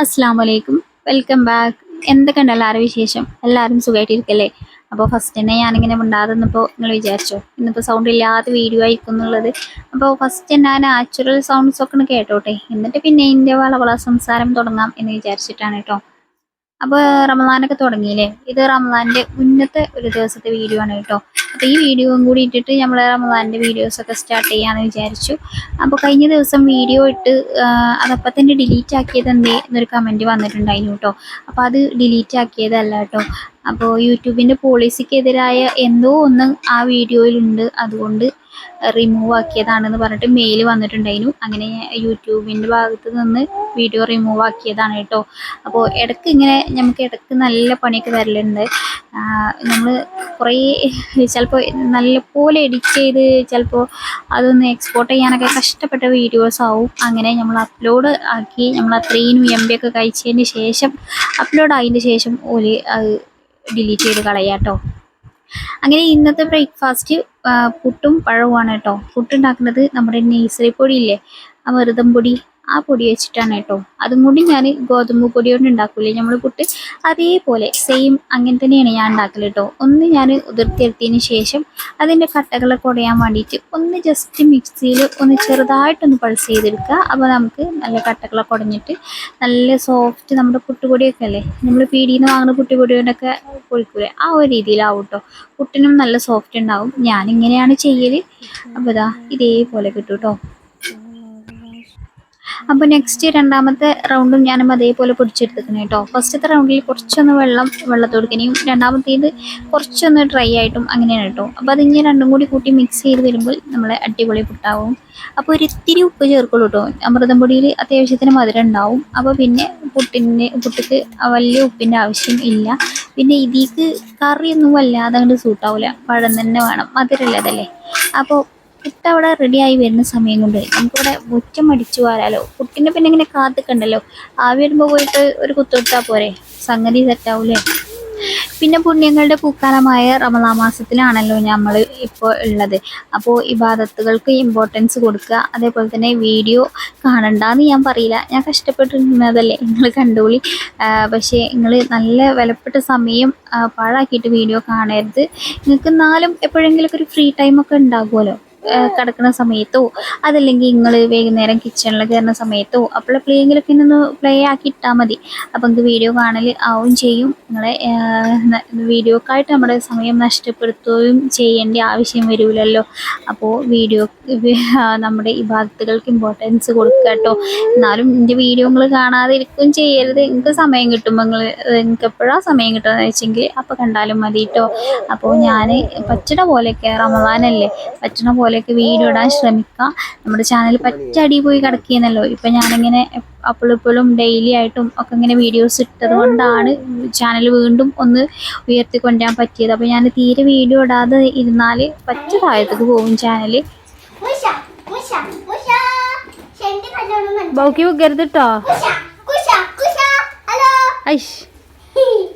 അസ്സാം വലൈക്കും welcome back എന്തൊക്കെയുണ്ട് എല്ലാവരും വിശേഷം? എല്ലാവരും സുഖമായിട്ടിരിക്കല്ലേ അപ്പോൾ ഫസ്റ്റ് തന്നെ ഞാനിങ്ങനെ മിണ്ടാതെ നിന്നപ്പോൾ നിങ്ങൾ വിചാരിച്ചോ ഇന്നിപ്പോൾ സൗണ്ട് ഇല്ലാത്ത വീഡിയോ ആയിരിക്കും എന്നുള്ളത്. അപ്പോൾ ഫസ്റ്റ് തന്നെ നാച്ചുറൽ സൗണ്ട്സ് ഒക്കെ കേട്ടോട്ടെ. എന്നിട്ട് പിന്നെ ഇന്ത്യ വളവള സംസാരം തുടങ്ങാം എന്ന് വിചാരിച്ചിട്ടാണ് കേട്ടോ. അപ്പോൾ റമദാനൊക്കെ തുടങ്ങിയില്ലേ? ഇത് റമദാന്റെ മുന്നത്തെ ഒരു ദിവസത്തെ വീഡിയോ ആണ് കേട്ടോ. അപ്പോൾ ഈ വീഡിയോയും കൂടി ഇട്ടിട്ട് നമ്മൾ റമദാന്റെ വീഡിയോസൊക്കെ സ്റ്റാർട്ട് ചെയ്യാമെന്ന് വിചാരിച്ചു. അപ്പോൾ കഴിഞ്ഞ ദിവസം വീഡിയോ ഇട്ട് അതപ്പം തന്നെ ഡിലീറ്റ് ആക്കിയത് എന്തേ എന്നൊരു കമന്റ് വന്നിട്ടുണ്ടായിരുന്നു കേട്ടോ. അപ്പോൾ അത് ഡിലീറ്റ് ആക്കിയതല്ല കേട്ടോ. അപ്പോൾ യൂട്യൂബിന്റെ പോളിസിക്കെതിരായ എന്തോ ഒന്ന് ആ വീഡിയോയിലുണ്ട് അതുകൊണ്ട് റിമൂവ് ആക്കിയതാണെന്ന് പറഞ്ഞിട്ട് മെയിൽ വന്നിട്ടുണ്ടായിരുന്നു. അങ്ങനെ യൂട്യൂബിന്റെ ഭാഗത്ത് നിന്ന് വീഡിയോ റിമൂവ് ആക്കിയതാണ് കേട്ടോ. അപ്പോൾ ഇടയ്ക്ക് ഇങ്ങനെ നമുക്ക് ഇടയ്ക്ക് നല്ല പണിയൊക്കെ വരലുണ്ട്. നമ്മൾ കുറേ ചിലപ്പോൾ നല്ലപോലെ എഡിറ്റ് ചെയ്ത് ചിലപ്പോൾ അതൊന്ന് എക്സ്പോർട്ട് ചെയ്യാനൊക്കെ കഷ്ടപ്പെട്ട വീഡിയോസ് ആവും. അങ്ങനെ നമ്മൾ അപ്ലോഡ് ആക്കി നമ്മൾ അത്രയും എം ബി ഒക്കെ കഴിച്ചതിന് ശേഷം അപ്ലോഡ് ആയതിന് ശേഷം ഓൽ അത് ഡിലീറ്റ് ചെയ്ത് കളയാട്ടോ അങ്ങനെ ഇന്നത്തെ ബ്രേക്ക്ഫാസ്റ്റ് പുട്ടും പഴവുമാണ് കേട്ടോ. പുട്ടുണ്ടാക്കുന്നത് നമ്മുടെ നേഴ്സറി പൊടിയില്ലേ? ആ വെറുതം പൊടി. ആ പൊടി വെച്ചിട്ടാണ് കേട്ടോ. അതും കൂടി ഞാൻ ഗോതമ്പ് പൊടി കൊണ്ട് ഉണ്ടാക്കൂലേ നമ്മൾ പുട്ട്. അതേപോലെ സെയിം അങ്ങനെ തന്നെയാണ് ഞാൻ ഉണ്ടാക്കൽ കേട്ടോ. ഒന്ന് ഞാൻ ഉതിർത്തിയെടുത്തതിന് ശേഷം അതിന്റെ കട്ടകളൊക്കെ ഉടയാൻ വേണ്ടിയിട്ട് ഒന്ന് ജസ്റ്റ് മിക്സിയിൽ ഒന്ന് ചെറുതായിട്ടൊന്ന് പൾസ് ചെയ്തെടുക്കുക. അപ്പോൾ നമുക്ക് നല്ല കട്ടകളൊക്കെ ഉടഞ്ഞിട്ട് നല്ല സോഫ്റ്റ് നമ്മുടെ പുട്ടുപൊടിയൊക്കെ അല്ലേ? നമ്മൾ പീടിയിൽ നിന്ന് വാങ്ങുന്ന പുട്ടുപൊടി കൊണ്ടൊക്കെ പൊളിക്കൂലേ ആ ഒരു രീതിയിലാവും കേട്ടോ. പുട്ടിനും നല്ല സോഫ്റ്റ് ഉണ്ടാവും. ഞാനിങ്ങനെയാണ് ചെയ്യൽ അപ്പോൾ ഇതാ ഇതേപോലെ കിട്ടും കേട്ടോ. അപ്പോൾ നെക്സ്റ്റ് രണ്ടാമത്തെ റൗണ്ടും ഞാനും അതേപോലെ പൊടിച്ചെടുത്തിരിക്കുന്നു കേട്ടോ ഫസ്റ്റത്തെ റൗണ്ടിൽ കുറച്ചൊന്ന് വെള്ളം വെള്ളത്തൊടുക്കനെയും രണ്ടാമത്തേത് കുറച്ചൊന്ന് ഡ്രൈ ആയിട്ടും അങ്ങനെയാണ് കേട്ടോ അപ്പോൾ അത് ഇങ്ങനെ രണ്ടും കൂടി കൂട്ടി മിക്സ് ചെയ്ത് വരുമ്പോൾ നമ്മളെ അടിപൊളി പുട്ടാവും. അപ്പോൾ ഒരു ഇത്തിരി ഉപ്പ് ചേർക്കുള്ളൂ കേട്ടോ അമൃതം പൊടിയിൽ അത്യാവശ്യത്തിന് മധുരം ഉണ്ടാവും. അപ്പോൾ പിന്നെ പുട്ടിന് പുട്ടിക്ക് വലിയ ഉപ്പിന്റെ ആവശ്യം ഇല്ല. പിന്നെ ഇതിക്ക് കറിയൊന്നും വല്ലാതെ അങ്ങോട്ട് സൂട്ടാവില്ല പഴം തന്നെ വേണം. മധുരമുള്ളതല്ലേ. അപ്പോൾ പുട്ട് അവിടെ റെഡിയായി വരുന്ന സമയം കൊണ്ട് നമുക്കിവിടെ മുറ്റം അടിച്ചു വാരാലോ. കുട്ടീനെ പിന്നെ ഇങ്ങനെ കാത്തിക്കണ്ടല്ലോ ആവി വരുമ്പോൾ പോയിട്ട് ഒരു കുത്തൊടുത്താൽ പോരെ. സംഗതി സെറ്റാവൂലേ പിന്നെ പുണ്യങ്ങളുടെ പൂക്കാലമായ റമദാ മാസത്തിലാണല്ലോ നമ്മൾ ഇപ്പോൾ ഉള്ളത്. അപ്പോൾ ഇബാദത്തുകൾക്ക് ഇമ്പോർട്ടൻസ് കൊടുക്കുക. അതേപോലെ തന്നെ വീഡിയോ കാണണ്ടെന്ന് ഞാൻ പറയില്ല. ഞാൻ കഷ്ടപ്പെട്ടിരുന്നതല്ലേ. നിങ്ങൾ കണ്ടോളി. പക്ഷേ നിങ്ങൾ നല്ല വിലപ്പെട്ട സമയം പാഴാക്കിയിട്ട് വീഡിയോ കാണരുത്. നിങ്ങൾക്ക് എന്നാലും എപ്പോഴെങ്കിലുമൊക്കെ ഒരു ഫ്രീ ടൈമൊക്കെ ഉണ്ടാകുമല്ലോ. കിടക്കുന്ന സമയത്തോ അതല്ലെങ്കിൽ നിങ്ങൾ വൈകുന്നേരം കിച്ചണിൽ കയറുന്ന സമയത്തോ അപ്പോൾ എപ്പോഴെങ്കിലൊക്കെ ഒന്ന് പ്ലേ ആക്കി ഇട്ടാൽ മതി. അപ്പം നിങ്ങൾക്ക് വീഡിയോ കാണൽ ആവും ചെയ്യും. നിങ്ങളെ വീഡിയോക്കായിട്ട് നമ്മുടെ സമയം നഷ്ടപ്പെടുത്തുകയും ചെയ്യേണ്ട ആവശ്യം വരില്ലല്ലോ അപ്പോൾ വീഡിയോ നമ്മുടെ ഈ ഭാഗത്തുകൾക്ക് ഇമ്പോർട്ടൻസ് കൊടുക്കുക കേട്ടോ. എന്നാലും എന്റെ വീഡിയോ നിങ്ങൾ കാണാതിരിക്കുകയും ചെയ്യരുത്. നിങ്ങൾക്ക് സമയം കിട്ടുമ്പോൾ നിങ്ങൾ നിങ്ങൾക്ക് എപ്പോഴാണ് സമയം കിട്ടുന്നത് വെച്ചെങ്കിൽ അപ്പോൾ കണ്ടാലും മതി കേട്ടോ. അപ്പോൾ ഞാൻ പറ്റണ പോലെയൊക്കെ റമദാനല്ലേ പറ്റണ പോലെയൊക്കെ വീഡിയോ ഇടാൻ ശ്രമിക്കാം. നമ്മുടെ ചാനൽ പറ്റടി പോയി കിടക്കിയെന്നല്ലോ ഇപ്പം ഞാനിങ്ങനെ അപ്പോഴും ഇപ്പോഴും ഡെയിലി ആയിട്ടും ഒക്കെ ഇങ്ങനെ വീഡിയോസ് ഇട്ടത് കൊണ്ടാണ് ചാനൽ വീണ്ടും ഒന്ന് ഉയർത്തിക്കൊണ്ടുവരാൻ പറ്റിയത്. അപ്പോൾ ഞാൻ തീരെ വീഡിയോ ഇടാതെ ഇരുന്നാൽ പറ്റ താഴത്തേക്ക് പോകും ചാനൽ ബൗക്കി വെക്കരുത് കേട്ടോ ഐഷ്.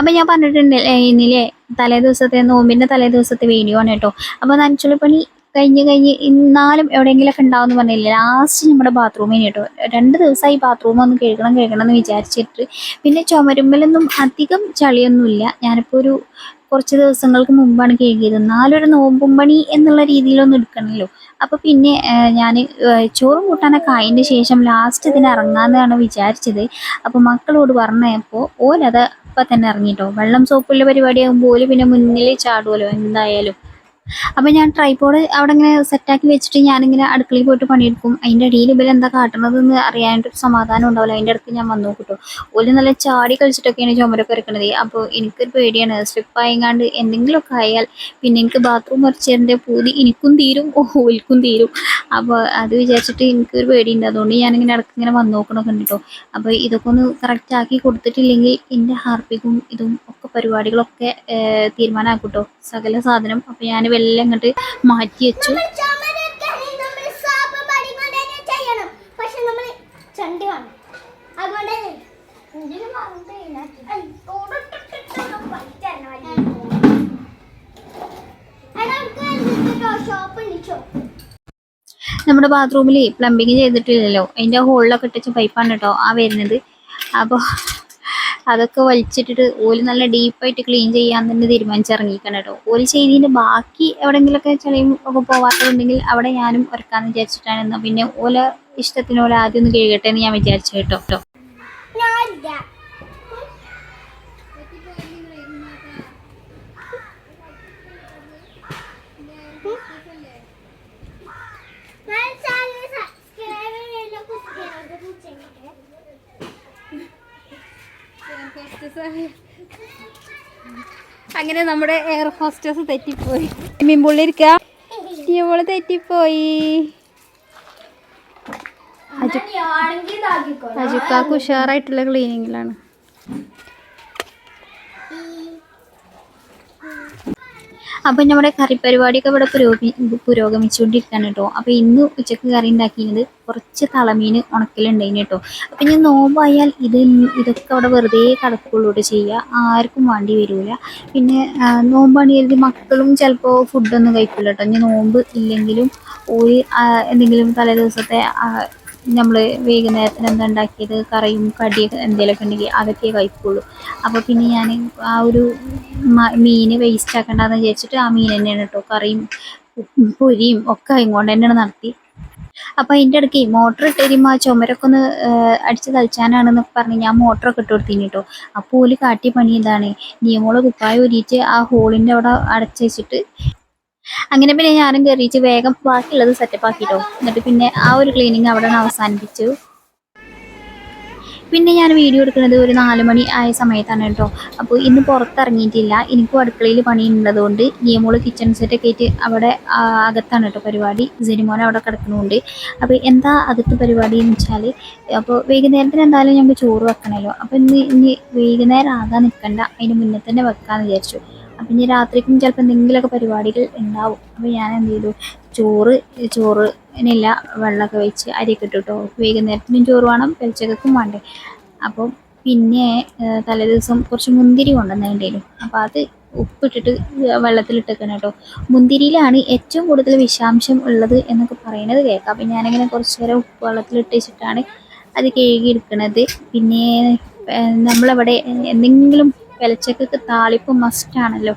അപ്പം ഞാൻ പറഞ്ഞിട്ടുണ്ട് ഇന്നിലെ തലേ ദിവസത്തെ നോമ്പിന്റെ തലേ ദിവസത്തെ വീഡിയോ ആണ് കേട്ടോ. അപ്പോൾ നനച്ചുള്ളിപ്പണി കഴിഞ്ഞ് കഴിഞ്ഞ് ഇന്നാലും എവിടെയെങ്കിലുമൊക്കെ ഉണ്ടാവുമെന്ന് പറഞ്ഞില്ല? ലാസ്റ്റ് നമ്മുടെ ബാത്റൂമിന് കേട്ടോ. രണ്ട് ദിവസമായി ബാത്റൂം ഒന്ന് കേൾക്കണം കേൾക്കണം എന്ന് വിചാരിച്ചിട്ട്. പിന്നെ ചുമരുമ്പലൊന്നും അധികം ചളിയൊന്നുമില്ല. ഞാനിപ്പോൾ ഒരു കുറച്ച് ദിവസങ്ങൾക്ക് മുമ്പാണ് കഴുകിയത്. എന്നാലും ഒരു നോമ്പും പണി എന്നുള്ള രീതിയിലൊന്നും എടുക്കണമല്ലോ അപ്പോൾ പിന്നെ ഞാൻ ചോറും കൂട്ടാനൊക്കെ അതിന്റെ ശേഷം ലാസ്റ്റ് ഇതിന് ഇറങ്ങാമെന്നാണ് വിചാരിച്ചത്. അപ്പോൾ മക്കളോട് പറഞ്ഞപ്പോൾ ഓലത് അപ്പം തന്നെ ഇറങ്ങിട്ടോ. വെള്ളം സോപ്പുള്ള പരിപാടിയാകുമ്പോൾ പിന്നെ മുന്നിൽ ചാടുമല്ലോ എന്തായാലും. അപ്പം ഞാൻ ട്രൈപോഡ് അവിടെ ഇങ്ങനെ സെറ്റാക്കി വെച്ചിട്ട് ഞാനിങ്ങനെ അടുക്കളയിൽ പോയിട്ട് പണിയെടുക്കും. അതിന്റെ ഇടയിൽ ഇവർ എന്താ കാട്ടണതെന്ന് അറിയാനായിട്ടൊരു സമാധാനം ഉണ്ടാവില്ല. അതിന്റെ അടുത്ത് ഞാൻ വന്നു കിട്ടും ഓൽ നല്ല ചാടി കളിച്ചിട്ടൊക്കെയാണ് ചുമരൊക്കെ ഇറക്കണത്. അപ്പോൾ എനിക്കൊരു പേടിയാണ്. സ്ലിപ്പായങ്ങാണ്ട് എന്തെങ്കിലുമൊക്കെ ആയാൽ പിന്നെ എനിക്ക് ബാത്റൂം വരച്ചതിന്റെ പൂതി എനിക്കും തീരും ഓൽക്കും തീരും. അപ്പോൾ അത് വിചാരിച്ചിട്ട് എനിക്കൊരു പേടിയുണ്ട്. അതുകൊണ്ട് ഞാനിങ്ങനെ ഇടയ്ക്ക് ഇങ്ങനെ വന്നു നോക്കണമൊക്കെ ഉണ്ട് കേട്ടോ അപ്പോൾ ഇതൊക്കെ ഒന്ന് കറക്റ്റ് ആക്കി കൊടുത്തിട്ടില്ലെങ്കിൽ എന്റെ ഹാർപ്പിക്കും ഇതും ഒക്കെ പരിപാടികളൊക്കെ തീരുമാനമാക്കും കേട്ടോ സകല സാധനം. അപ്പോൾ ഞാൻ വെല്ലം ഇങ്ങോട്ട് മാറ്റി വെച്ചു. നമ്മുടെ ബാത്റൂമിൽ പ്ലംബിങ് ചെയ്തിട്ടില്ലല്ലോ. അതിന്റെ ഹോളിലൊക്കെ ഇട്ടിച്ച പൈപ്പാണ് കേട്ടോ ആ വരുന്നത്. അപ്പോൾ അതൊക്കെ വലിച്ചിട്ടിട്ട് ഓൽ നല്ല ഡീപ്പായിട്ട് ക്ലീൻ ചെയ്യാൻ തന്നെ തീരുമാനിച്ചിറങ്ങിക്കണം കേട്ടോ. ഓൽ ചെയ്തതിന്റെ ബാക്കി എവിടെയെങ്കിലുമൊക്കെ ചെളിയും ഒക്കെ പോവാത്തതുണ്ടെങ്കിൽ അവിടെ ഞാനും ഉറക്കാന്ന് വിചാരിച്ചിട്ടാണ്. എന്നാൽ പിന്നെ ഓല ഇഷ്ടത്തിന് ആദ്യം ഒന്ന് കഴുകട്ടെ എന്ന് ഞാൻ വിചാരിച്ചു കേട്ടോ കേട്ടോ ഞാനില്ല ഞാൻ ചാനൽ സബ്സ്ക്രൈബ് ചെയ്യുന്ന കുട്ടികളോട് ചോദിക്കട്ടെ അങ്ങനെ നമ്മുടെ എയർ ഹോസ്റ്റസ് തെറ്റിപ്പോയി. മീൻപുള്ളിരിക്ക ഇവൾ തെറ്റിപ്പോയി. അജുക്കാക്ക് ഉഷാറായിട്ടുള്ള ക്ലീനിങ്ങിലാണ് അപ്പം നമ്മുടെ കറി പരിപാടിയൊക്കെ ഇവിടെ പുരോഗമി പുരോഗമിച്ചുകൊണ്ടിരിക്കുകയാണ് കേട്ടോ. അപ്പം ഇന്ന് ഉച്ചയ്ക്ക് കറി ഉണ്ടാക്കിയത് കുറച്ച് തളമീൻ ഉണക്കലുണ്ടായിന് കേട്ടോ. അപ്പം ഞാൻ നോമ്പായാൽ ഇത് ഇതൊക്കെ അവിടെ വെറുതെ കടക്കുള്ളൂട്ട് ചെയ്യുക. ആർക്കും വേണ്ടി വരില്ല പിന്നെ നോമ്പാണ് കരുതി മക്കളും ചിലപ്പോൾ ഫുഡൊന്നും കഴിക്കില്ല കേട്ടോ. ഞാൻ നോമ്പ് ഇല്ലെങ്കിലും ഒരു എന്തെങ്കിലും തലേ ദിവസത്തെ നമ്മൾ വൈകുന്നേരത്തിന് എന്താ ഉണ്ടാക്കിയത്? കറിയും കടിയൊക്കെ എന്തെങ്കിലുമൊക്കെ ഉണ്ടെങ്കിൽ അതൊക്കെ കഴിക്കുള്ളൂ. അപ്പോൾ പിന്നെ ഞാൻ ആ ഒരു മീൻ വേസ്റ്റ് ആക്കണ്ടെന്ന് വിചാരിച്ചിട്ട് ആ മീൻ തന്നെയാണ് കേട്ടോ കറിയും പൊരിയും ഒക്കെ ഇങ്ങോട്ട് തന്നെയാണ് നടത്തി. അപ്പോൾ അതിന്റെ ഇടയ്ക്ക് മോട്ടർ ഇട്ട് കഴിയുമ്പോൾ ആ ചുമരൊക്കെ ഒന്ന് അടിച്ച് തളിച്ചാനാണെന്നൊക്കെ പറഞ്ഞ് ഞാൻ മോട്ടറൊക്കെ ഇട്ട് കൊടുത്തിന് കേട്ടോ അപ്പോൾ ഓൽ കാട്ടിയ പണി ഇതാണ്. മോൾ കുപ്പായ ഊരിയിട്ട് ആ ഹോളിന്റെ അവിടെ അടച്ചു വെച്ചിട്ട് അങ്ങനെ പിന്നെ ഞാനും കയറിയിട്ട് വേഗം ബാക്കിയുള്ളത് സെറ്റപ്പ് ആക്കിട്ടോ. എന്നിട്ട് പിന്നെ ആ ഒരു ക്ലീനിങ് അവിടെ അവസാനിപ്പിച്ചു. പിന്നെ ഞാൻ വീഡിയോ എടുക്കുന്നത് ഒരു നാല് മണി ആയ സമയത്താണ് കേട്ടോ. അപ്പോൾ ഇന്ന് പുറത്തിറങ്ങിയിട്ടില്ല. എനിക്കും അടുക്കളയിൽ പണിയുള്ളതുകൊണ്ട് നിയമോൾ കിച്ചൺ സെറ്റൊക്കെ ആയിട്ട് അവിടെ അകത്താണ് കേട്ടോ പരിപാടി. സിനിമോൻ അവിടെ കിടക്കുന്നുണ്ട് അപ്പോൾ എന്താ അകത്ത് പരിപാടി എന്ന് വെച്ചാൽ അപ്പോൾ വൈകുന്നേരത്തിന് എന്തായാലും ഞങ്ങൾക്ക് ചോറ് വെക്കണമല്ലോ അപ്പോൾ ഇന്ന് ഇനി വൈകുന്നേരം ആകാൻ നിൽക്കണ്ട അതിന് മുന്നേ തന്നെ വെക്കാമെന്ന് വിചാരിച്ചു. അപ്പം ഇനി രാത്രിക്കും ചിലപ്പോൾ എന്തെങ്കിലുമൊക്കെ പരിപാടികൾ ഉണ്ടാവും. അപ്പോൾ ഞാൻ എന്ത് ചെയ്തു? ചോറ് ചോറ് ഇനില്ല വെള്ളമൊക്കെ വെച്ച് അരിയൊക്കെ ഇട്ടു കേട്ടോ വൈകുന്നേരത്തിനും ചോറ് വേണം വെളിച്ചക്കും വേണ്ടേ. അപ്പം പിന്നെ ഏഹ്, തലേ ദിവസം കുറച്ച് മുന്തിരി കൊണ്ടുവന്നിട്ടുണ്ടായിരുന്നു. അപ്പോൾ അത് ഉപ്പിട്ടിട്ട് വെള്ളത്തിലിട്ടേക്കണം കേട്ടോ മുന്തിരിയിലാണ് ഏറ്റവും കൂടുതൽ വിഷാംശം ഉള്ളത് എന്നൊക്കെ പറയുന്നത് കേൾക്കാം. അപ്പം ഞാനിങ്ങനെ കുറച്ച് നേരം ഉപ്പ് വെള്ളത്തിലിട്ട് അത് കഴുകിയെടുക്കണത്. പിന്നെ നമ്മളവിടെ എന്തെങ്കിലും വെലച്ചക്കൊക്കെ താളിപ്പ് മസ്റ്റ് ആണല്ലോ.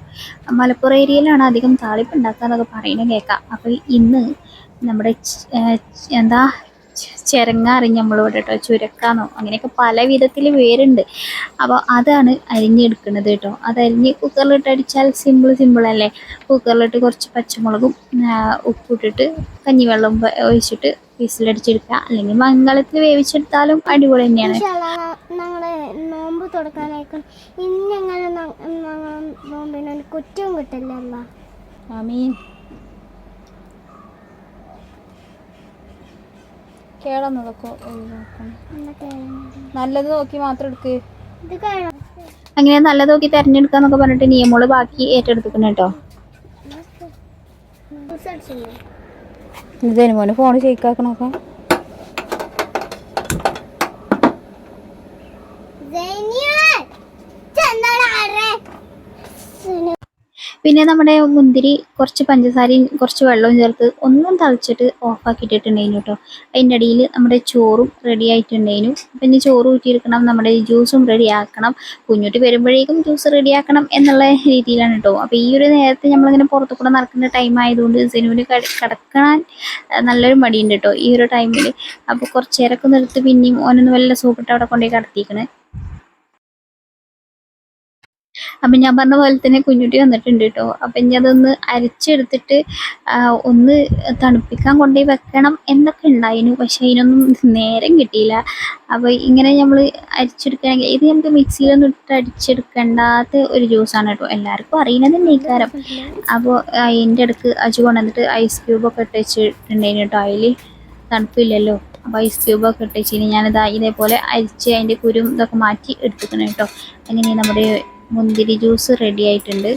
മലപ്പുറം ഏരിയയിലാണ് അധികം താളിപ്പ് ഉണ്ടാക്കുക എന്നൊക്കെ പറയുന്നത് കേൾക്കാം അപ്പോൾ ഇന്ന് നമ്മുടെ എന്താ ചിരങ്ങ അറിഞ്ഞ് നമ്മളോട് കേട്ടോ ചുരക്കാന്നോ അങ്ങനെയൊക്കെ പല വിധത്തിൽ വേരുണ്ട്. അപ്പോൾ അതാണ് അരിഞ്ഞെടുക്കുന്നത് കേട്ടോ. അത് അരിഞ്ഞ് കുക്കറിലിട്ട് അടിച്ചാൽ സിമ്പിൾ സിമ്പിൾ അല്ലേ? കുക്കറിലിട്ട് കുറച്ച് പച്ചമുളകും ഉപ്പിട്ടിട്ട് കഞ്ഞിവെള്ളം ഒഴിച്ചിട്ട് വിസിലടിച്ചെടുക്കുക അല്ലെങ്കിൽ മംഗളത്തിൽ വേവിച്ചെടുത്താലും അടിപൊളി തന്നെയാണ് ഞങ്ങൾ നോമ്പ് തുറക്കാനായിരിക്കും ഇനി ഞങ്ങൾ നോമ്പിന് കുറ്റവും കിട്ടില്ലല്ലോ ആമീൻ കേളന്നതൊക്കെ ഒഴിവാക്കണം നല്ലത് നോക്കി മാത്രം എടുക്ക് അങ്ങനെ നല്ലത് നോക്കി തെരഞ്ഞെടുക്കാന്നൊക്കെ പറഞ്ഞിട്ട് നിയമോൾ ബാക്കി ഏറ്റെടുത്തിക്കണം കേട്ടോ ഇതിന് മോനെ ഫോൺ ഷെയ്ക്കാക്കണൊക്കെ പിന്നെ നമ്മുടെ മുന്തിരി കുറച്ച് പഞ്ചസാരയും കുറച്ച് വെള്ളവും ചേർത്ത് ഒന്നും തളിച്ചിട്ട് ഓഫാക്കിയിട്ടിട്ടുണ്ടായിരുന്നു കേട്ടോ. അതിന്റെ അടിയിൽ നമ്മുടെ ചോറും റെഡി ആയിട്ടുണ്ടായിരുന്നു. പിന്നെ ചോറ് ഊറ്റിയെടുക്കണം നമ്മുടെ ജ്യൂസും റെഡി ആക്കണം. കുഞ്ഞുട്ടി വരുമ്പോഴേക്കും ജ്യൂസ് റെഡി ആക്കണം എന്നുള്ള രീതിയിലാണ് കേട്ടോ. അപ്പോൾ ഈ ഒരു നേരത്തെ നമ്മളിങ്ങനെ പുറത്തു കൂടെ നടക്കുന്ന ടൈം ആയതുകൊണ്ട് സെനുവിന് കിടക്കാൻ നല്ലൊരു മടിയുണ്ട് കേട്ടോ ഈ ഒരു ടൈമിൽ അപ്പോൾ കുറച്ച് നേരമൊക്കെ നിർത്തി പിന്നെയും ഓനൊന്ന് വല്ല സൂപ്പിട്ട് അവിടെ കൊണ്ടുപോയി കടത്തിക്കണേ അപ്പം ഞാൻ പറഞ്ഞ പോലെ തന്നെ കുഞ്ഞുട്ടി വന്നിട്ടുണ്ട് കേട്ടോ അപ്പം ഞാൻ അതൊന്ന് അരച്ചെടുത്തിട്ട് ഒന്ന് തണുപ്പിക്കാൻ കൊണ്ടുപോയി വെക്കണം എന്നൊക്കെ ഉണ്ടായിരുന്നു പക്ഷേ അതിനൊന്നും നേരം കിട്ടിയില്ല. അപ്പോൾ ഇങ്ങനെ നമ്മൾ അരിച്ചെടുക്കുകയാണെങ്കിൽ ഇത് നമുക്ക് മിക്സിയിലൊന്നും ഇട്ട് അടിച്ചെടുക്കേണ്ടാത്ത ഒരു ജ്യൂസാണ് കേട്ടോ എല്ലാവർക്കും അറിയുന്നത് നെയ്ക്കാരം അപ്പോൾ അതിന്റെ അടുക്ക് അജു കൊണ്ടുവന്നിട്ട് ഐസ് ക്യൂബൊക്കെ ഇട്ട് വെച്ചിട്ടുണ്ടായിരുന്നു കേട്ടോ അതിൽ തണുപ്പില്ലല്ലോ. അപ്പോൾ ഐസ് ക്യൂബൊക്കെ ഇട്ട് വെച്ചിട്ട് ഞാനിതാ ഇതേപോലെ അരിച്ച് അതിന്റെ കുരും ഇതൊക്കെ മാറ്റി എടുത്തിക്കണം കേട്ടോ അങ്ങനെ നമ്മുടെ മുന്തിരി ജ്യൂസ് റെഡി ആയിട്ടുണ്ട്.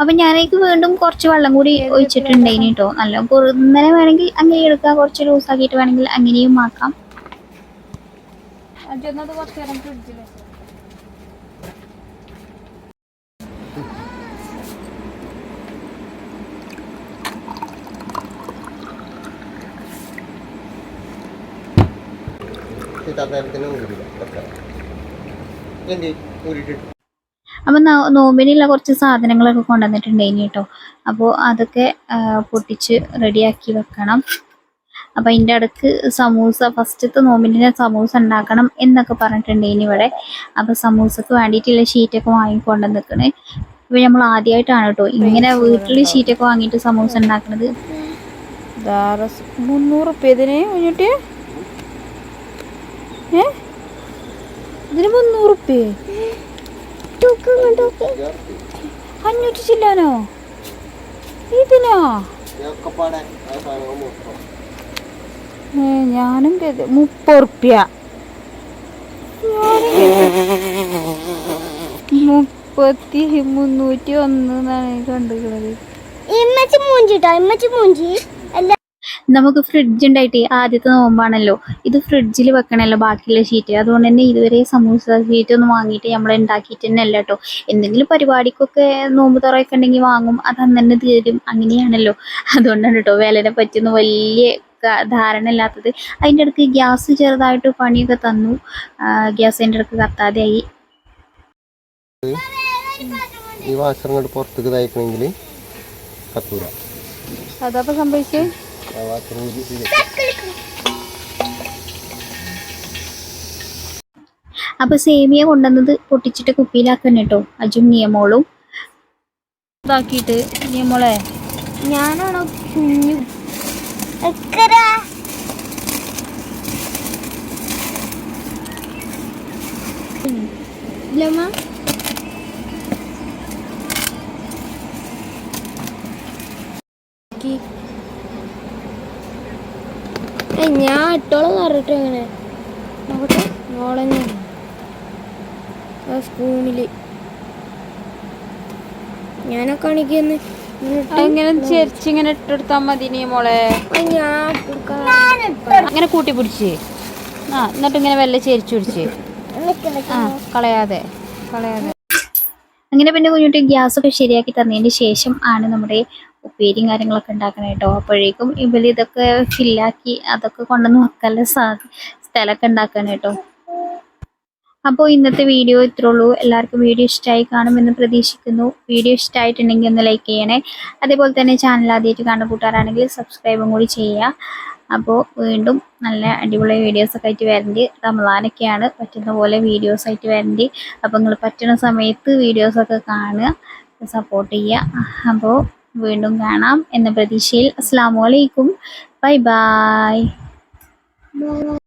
അപ്പം ഞാനേക്ക് വീണ്ടും കുറച്ച് വെള്ളം കൂടി ഒഴിച്ചിട്ടുണ്ടായിന് കേട്ടോ നല്ല കുറുന്നനെ വേണമെങ്കിൽ അങ്ങനെ എടുക്കാം. കുറച്ച് ലൂസാക്കിയിട്ട് വേണമെങ്കിൽ അങ്ങനെയും ആക്കാം. അജന്നത് കുറച്ച് നേരം ഫ്രിഡ്ജിൽ എന്ത് ഊരിട്ടിട്ട് അപ്പം നോമ്പിനുള്ള കുറച്ച് സാധനങ്ങളൊക്കെ കൊണ്ടുവന്നിട്ടുണ്ടായിന് കേട്ടോ അപ്പോൾ അതൊക്കെ പൊട്ടിച്ച് റെഡിയാക്കി വെക്കണം. അപ്പം അതിന്റെ അടുക്ക് സമൂസ ഫസ്റ്റത്തെ നോമ്പിന്റെ സമൂസ ഉണ്ടാക്കണം എന്നൊക്കെ പറഞ്ഞിട്ടുണ്ടായിന് ഇവിടെ. അപ്പോൾ സമൂസക്ക് വേണ്ടിയിട്ടുള്ള ഷീറ്റൊക്കെ വാങ്ങിക്കൊണ്ട് നിൽക്കണേ ഇപ്പം നമ്മൾ ആദ്യമായിട്ടാണ് കേട്ടോ ഇങ്ങനെ വീട്ടിൽ ഷീറ്റൊക്കെ വാങ്ങിയിട്ട് സമൂസ ഉണ്ടാക്കുന്നത് മുന്നൂറ് ഉപ്പ ഇതിന് കുഞ്ഞുട്ടി ഏ? ഇതിന് അഞ്ഞൂറ്റി ചില്ലാനോ ഇതിനോ? ഏ, ഞാനും ഉറുപ്പ്യ മുപ്പത്തി മുന്നൂറ്റി ഒന്ന് എന്നാണ് കണ്ടിട്ടുള്ളത് ഇമ്മച്ചി മൂഞ്ചിട്ടോ? ഇമ്മച്ചി മൂഞ്ചി? നമുക്ക് ഫ്രിഡ്ജ് ഉണ്ടായിട്ട് ആദ്യത്തെ നോമ്പാണല്ലോ. ഇത് ഫ്രിഡ്ജിൽ വെക്കണമല്ലോ ബാക്കിയുള്ള ഷീറ്റ് അതുകൊണ്ട് തന്നെ ഇതുവരെ സമൂസ ഷീറ്റ് ഒന്നും വാങ്ങിയിട്ട് നമ്മൾ ഉണ്ടാക്കിയിട്ട് തന്നെ അല്ല കേട്ടോ എന്തെങ്കിലും പരിപാടിക്കൊക്കെ നോമ്പ് തുറയൊക്കെ ഉണ്ടെങ്കിൽ വാങ്ങും. അത് അന്ന് തന്നെ തീരും. അങ്ങനെയാണല്ലോ. അതുകൊണ്ടാണ് കേട്ടോ വിലനെ പറ്റിയൊന്നും വലിയ ധാരണ ഇല്ലാത്തത്. അതിന്റെ ഇടയ്ക്ക് ഗ്യാസ് ചെറുതായിട്ട് പണിയൊക്കെ തന്നു. ഗ്യാസ് അതിന്റെ ഇടയ്ക്ക് കത്താതെയായി. ഈ വാസർ പുറത്തേക്ക് തയ്ക്കണമെങ്കിൽ കത്തൂര അതപ്പോ സംഭവിച്ചേ? അപ്പോൾ സേമിയ കൊണ്ടുവന്നത് പൊട്ടിച്ചിട്ട് കുപ്പിയിലാക്കണം കേട്ടോ. അജും നിയമോളും. ഇതാക്കിയിട്ട് നിയമോളെ. ഞാനാണോ കുഞ്ഞു? ഇല്ലമ്മ ഞാൻ നിറട്ടെ അങ്ങനെ നോക്കട്ടെ നോക്കട്ടെ ആ സ്പൂണിൽ ഞാനൊക്കെ ആണെങ്കിൽ ഇങ്ങനെ ചെരിച്ചിങ്ങനെ ഇട്ടെടുത്താ മതി നീ മോളെ? ഞാൻ അങ്ങനെ കൂട്ടി പിടിച്ച്. ആ എന്നിട്ട് ഇങ്ങനെ വെല്ല ചെരിച്ചു പിടിച്ച്. ആ കളയാതെ കളയാതെ. അങ്ങനെ പിന്നെ കുഞ്ഞുട്ടി ഗ്യാസ് ഒക്കെ ശരിയാക്കി തന്നതിന് ശേഷം ആണ് നമ്മുടെ ഉപ്പേരിയും കാര്യങ്ങളൊക്കെ ഉണ്ടാക്കണേ കേട്ടോ. അപ്പോഴേക്കും ഇവർ ഇതൊക്കെ ഫില്ലാക്കി അതൊക്കെ കൊണ്ടുവന്ന് വെക്കാനുള്ള സാധി സ്ഥലമൊക്കെ ഉണ്ടാക്കാനായിട്ടോ അപ്പോൾ ഇന്നത്തെ വീഡിയോ ഇത്രേ ഉള്ളൂ. എല്ലാവർക്കും വീഡിയോ ഇഷ്ടമായി കാണുമെന്ന് പ്രതീക്ഷിക്കുന്നു. വീഡിയോ ഇഷ്ടമായിട്ടുണ്ടെങ്കിൽ ഒന്ന് ലൈക്ക് ചെയ്യണേ. അതേപോലെ തന്നെ ചാനൽ ആദ്യമായിട്ട് കണ്ടു കൂട്ടുകാരാണെങ്കിൽ സബ്സ്ക്രൈബും കൂടി ചെയ്യുക. അപ്പോൾ വീണ്ടും നല്ല അടിപൊളി വീഡിയോസൊക്കെ ആയിട്ട് വരണ്ട് റമദാനൊക്കെയാണ്. പറ്റുന്ന പോലെ വീഡിയോസ് ആയിട്ട് വരണ്ട്. അപ്പോൾ നിങ്ങൾ പറ്റുന്ന സമയത്ത് വീഡിയോസൊക്കെ കാണുക. സപ്പോർട്ട് ചെയ്യുക. അപ്പോൾ വീണ്ടും കാണാം എന്ന പ്രതീക്ഷയിൽ അസ്സാം വലൈക്കും ബൈ ബൈ.